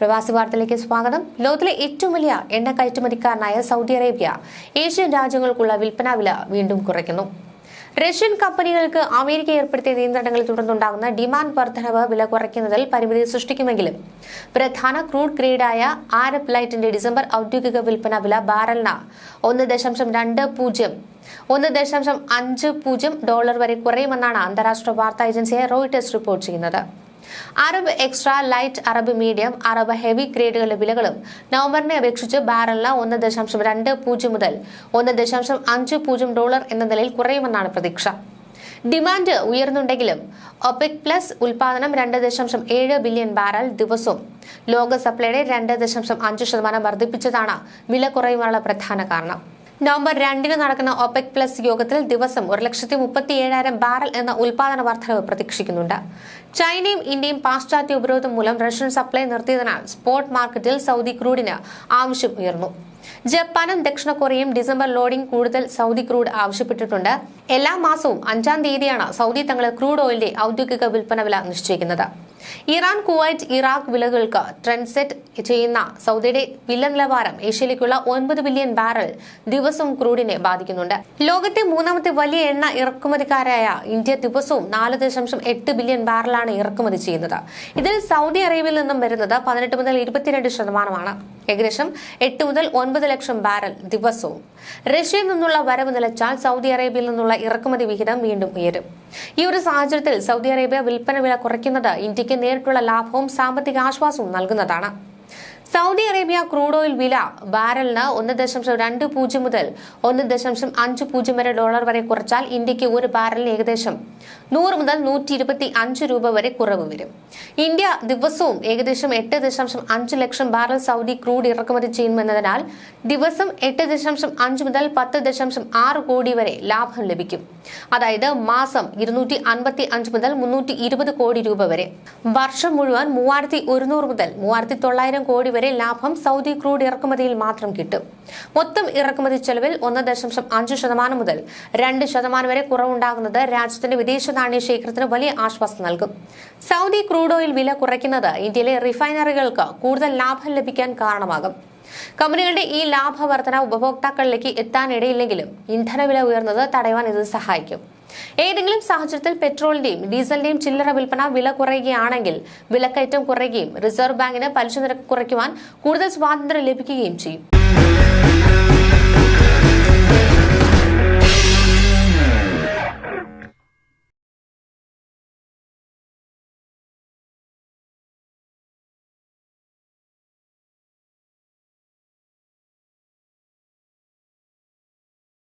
പ്രവാസി വാർത്തയിലേക്ക് സ്വാഗതം. ലോകത്തിലെ ഏറ്റവും വലിയ എണ്ണ കയറ്റുമതിക്കാരനായ സൗദി അറേബ്യ ഏഷ്യൻ രാജ്യങ്ങൾക്കുള്ള വിൽപ്പനാ വില വീണ്ടും കുറയ്ക്കുന്നു. റഷ്യൻ കമ്പനികൾക്ക് അമേരിക്ക ഏർപ്പെടുത്തിയ നിയന്ത്രണങ്ങളിൽ തുടർന്നുണ്ടാകുന്ന ഡിമാൻഡ് വർധനവ് വില കുറയ്ക്കുന്നതിൽ പരിമിതി സൃഷ്ടിക്കുമെങ്കിലും പ്രധാന ക്രൂഡ് ഗ്രേഡായ ആരബ് ലൈറ്റിന്റെ ഡിസംബർ ഔദ്യോഗിക വിൽപ്പന വില ബാരലിന് ഒന്ന് ദശാംശം രണ്ട് പൂജ്യം ഒന്ന് ദശാംശം അഞ്ച് പൂജ്യം ഡോളർ വരെ കുറയുമെന്നാണ് അന്താരാഷ്ട്ര വാർത്താ ഏജൻസിയായ റോയിട്ടേഴ്സ് റിപ്പോർട്ട് ചെയ്യുന്നത്. Arab extra light Arab medium Arab heavy ഗ്രേഡുകളുടെ വിലകളും നവംബറിനെ അപേക്ഷിച്ച് ബാരലിന് ഒന്ന് ദശാംശം രണ്ട് പൂജ്യം മുതൽ ഒന്ന് ദശാംശം അഞ്ച് പൂജ്യം ഡോളർ എന്ന നിലയിൽ കുറയുമെന്നാണ് പ്രതീക്ഷ. ഡിമാൻഡ് ഉയർന്നുണ്ടെങ്കിലും ഒപെക് പ്ലസ് ഉൽപാദനം രണ്ട് ദശാംശം ഏഴ് ബില്യൺ ബാരൽ ദിവസവും ലോക സപ്ലൈയുടെ രണ്ട് ദശാംശം അഞ്ച് ശതമാനം വർദ്ധിപ്പിച്ചതാണ് വില കുറയുവാനുള്ള പ്രധാന കാരണം. നവംബർ രണ്ടിന് നടക്കുന്ന ഒപെക് പ്ലസ് യോഗത്തിൽ ദിവസം ഒരു ലക്ഷത്തി മുപ്പത്തി ഏഴായിരം ബാരൽ എന്ന ഉൽപാദന വർധനവ് പ്രതീക്ഷിക്കുന്നുണ്ട്. ചൈനയും ഇന്ത്യയും പാശ്ചാത്യ ഉപരോധം മൂലം റഷ്യൻ സപ്ലൈ നിർത്തിയതിനാൽ സ്പോട്ട് മാർക്കറ്റിൽ സൗദി ക്രൂഡിന് ആവശ്യം ഉയർന്നു. ജപ്പാനും ദക്ഷിണ കൊറിയയും ഡിസംബർ ലോഡിംഗ് കൂടുതൽ സൗദി ക്രൂഡ് ആവശ്യപ്പെട്ടിട്ടുണ്ട്. എല്ലാ മാസവും അഞ്ചാം തീയതിയാണ് സൗദി തങ്ങളുടെ ക്രൂഡ് ഓയിലിന്റെ ഔദ്യോഗിക വിൽപ്പന വില നിശ്ചയിക്കുന്നത്. ഇറാൻ കുവൈറ്റ് ഇറാഖ് വിലകൾക്ക് ട്രെൻഡ് സെറ്റ് ചെയ്യുന്ന സൗദിയുടെ വില നിലവാരം ഏഷ്യയിലേക്കുള്ള ഒൻപത് ബില്യൺ ബാരൽ ദിവസവും ക്രൂഡിനെ ബാധിക്കുന്നുണ്ട്. ലോകത്തെ മൂന്നാമത്തെ വലിയ എണ്ണ ഇറക്കുമതിക്കാരായ ഇന്ത്യ ദിവസവും നാല് ദശാംശം എട്ട് ബില്യൺ ബാരലാണ് ഇറക്കുമതി ചെയ്യുന്നത്. ഇതിൽ സൗദി അറേബ്യയിൽ നിന്നും വരുന്നത് പതിനെട്ട് മുതൽ ഇരുപത്തിരണ്ട് ശതമാനമാണ്. ഏകദേശം എട്ട് മുതൽ ഒൻപത് ലക്ഷം ബാരൽ ദിവസവും. റഷ്യയിൽ നിന്നുള്ള വരവ് നിലച്ചാൽ സൗദി അറേബ്യയിൽ നിന്നുള്ള ഇറക്കുമതി വിഹിതം വീണ്ടും ഉയരും. ഈ ഒരു സാഹചര്യത്തിൽ സൗദി അറേബ്യ വിൽപ്പന വില കുറയ്ക്കുന്നത് ഇന്ത്യയ്ക്ക് നേരിട്ടുള്ള ലാഭവും സാമ്പത്തിക ആശ്വാസവും നൽകുന്നതാണ്. സൗദി അറേബ്യ ക്രൂഡ് ഓയിൽ വില ബാരലിന് ഒന്ന് ദശാംശം രണ്ട് പൂജ്യം മുതൽ ഒന്ന് ദശാംശം അഞ്ച് പൂജ്യം വരെ ഡോളർ വരെ കുറച്ചാൽ ഇന്ത്യയ്ക്ക് ഒരു ബാരലിന് ഏകദേശം നൂറ് മുതൽ നൂറ്റി ഇരുപത്തി അഞ്ച് രൂപ വരെ കുറവ് വരും. ഇന്ത്യ ദിവസവും ഏകദേശം എട്ട് ദശാംശം അഞ്ച് ലക്ഷം ബാരൽ സൗദി ക്രൂഡ് ഇറക്കുമതി ചെയ്യുമെന്നതിനാൽ ദിവസം എട്ട് ദശാംശം അഞ്ച് മുതൽ പത്ത് ദശാംശം ആറ് കോടി വരെ ലാഭം ലഭിക്കും. അതായത് മാസം ഇരുന്നൂറ്റി അൻപത്തി അഞ്ച് മുതൽ മുന്നൂറ്റി ഇരുപത് കോടി രൂപ വരെ. വർഷം മുഴുവൻ മൂവായിരത്തി ഒരുന്നൂറ് മുതൽ മൂവായിരത്തി തൊള്ളായിരം കോടി വരെ ലാഭം സൗദി ക്രൂഡ് ഇറക്കുമതിയിൽ മാത്രം കിട്ടും. മൊത്തം ഇറക്കുമതി ചെലവിൽ ഒന്ന് ദശാംശം അഞ്ച് ശതമാനം മുതൽ രണ്ട് ശതമാനം വരെ കുറവുണ്ടാകുന്നത് രാജ്യത്തിന്റെ വിദേശ നാണ്യ ശേഖരത്തിന് വലിയ ആശ്വാസം നൽകും. സൗദി ക്രൂഡ് ഓയിൽ വില കുറയ്ക്കുന്നത് ഇന്ത്യയിലെ റിഫൈനറികൾക്ക് കൂടുതൽ ലാഭം ലഭിക്കാൻ കാരണമാകും. കമ്പനികളുടെ ഈ ലാഭവർധന ഉപഭോക്താക്കളിലേക്ക് എത്താനിടയില്ലെങ്കിലും ഇന്ധനവില ഉയർന്നത് തടയുവാൻ ഇത് സഹായിക്കും. ഏതെങ്കിലും സാഹചര്യത്തിൽ പെട്രോളിന്റെയും ഡീസലിന്റെയും ചില്ലറ വിൽപ്പന വില കുറയുകയാണെങ്കിൽ വിലക്കയറ്റം കുറയുകയും റിസർവ് ബാങ്കിന് പലിശ നിരക്ക് കുറയ്ക്കുവാൻ കൂടുതൽ സ്വാതന്ത്ര്യം ലഭിക്കുകയും ചെയ്യും.